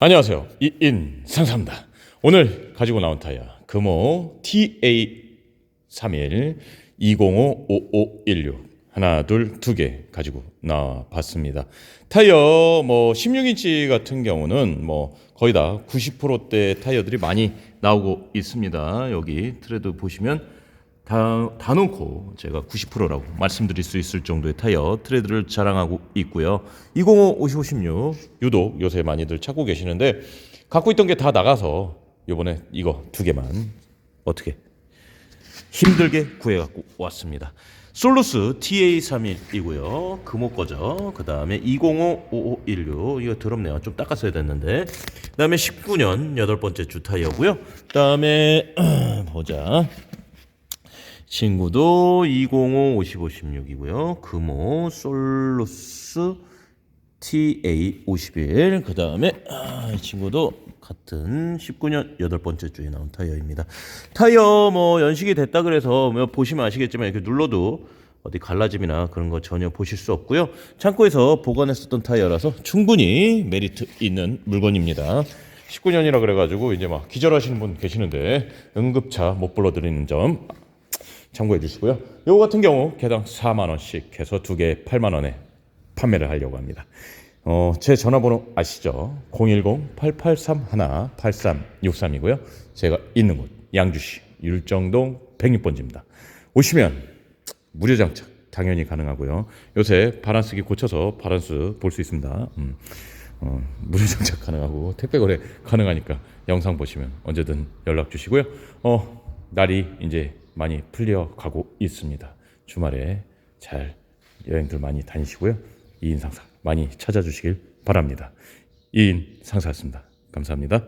안녕하세요. 이인 상사입니다. 오늘 가지고 나온 타이어 금호 TA31 205 5516 하나 둘 두 개 가지고 나와 봤습니다. 타이어 뭐 16인치 같은 경우는 뭐 거의 다 90%대 타이어들이 많이 나오고 있습니다. 여기 트레드 보시면 다, 다 놓고 제가 90%라고 말씀드릴 수 있을 정도의 타이어 트레드를 자랑하고 있고요. 205 5516 유독 요새 많이들 찾고 계시는데 갖고 있던 게 다 나가서 요번에 이거 두 개만 어떻게 힘들게 구해갖고 왔습니다. 솔루스 TA31이고요. 금호 거죠. 그 다음에 205-5516 이거 더럽네요. 좀 닦았어야 됐는데. 그 다음에 19년 여덟 번째 주 타이어고요. 그 다음에 보자. 친구도 205 55 16이고요. 금호 솔루스 TA 51. 그 다음에 아, 이 친구도 같은 19년 여덟 번째 주에 나온 타이어입니다. 타이어 뭐 연식이 됐다 그래서 뭐 보시면 아시겠지만 이렇게 눌러도 어디 갈라짐이나 그런 거 전혀 보실 수 없고요. 창고에서 보관했었던 타이어라서 충분히 메리트 있는 물건입니다. 19년이라 그래가지고 이제 막 기절하시는 분 계시는데 응급차 못 불러드리는 점 참고해 주시고요. 요거 같은 경우 개당 4만 원씩 해서 두 개 8만 원에 판매를 하려고 합니다. 어, 제 전화번호 아시죠? 010-8831-8363이고요. 제가 있는 곳 양주시 율정동 106번지입니다. 오시면 무료 장착 당연히 가능하고요. 요새 바란스기 고쳐서 바란스 볼 수 있습니다. 음, 어, 무료 장착 가능하고 택배 거래 가능하니까 영상 보시면 언제든 연락 주시고요. 어, 날이 이제 많이 풀려 가고 있습니다. 주말에 잘 여행들 많이 다니시고요. 이인 상사 많이 찾아주시길 바랍니다. 이인 상사였습니다. 감사합니다.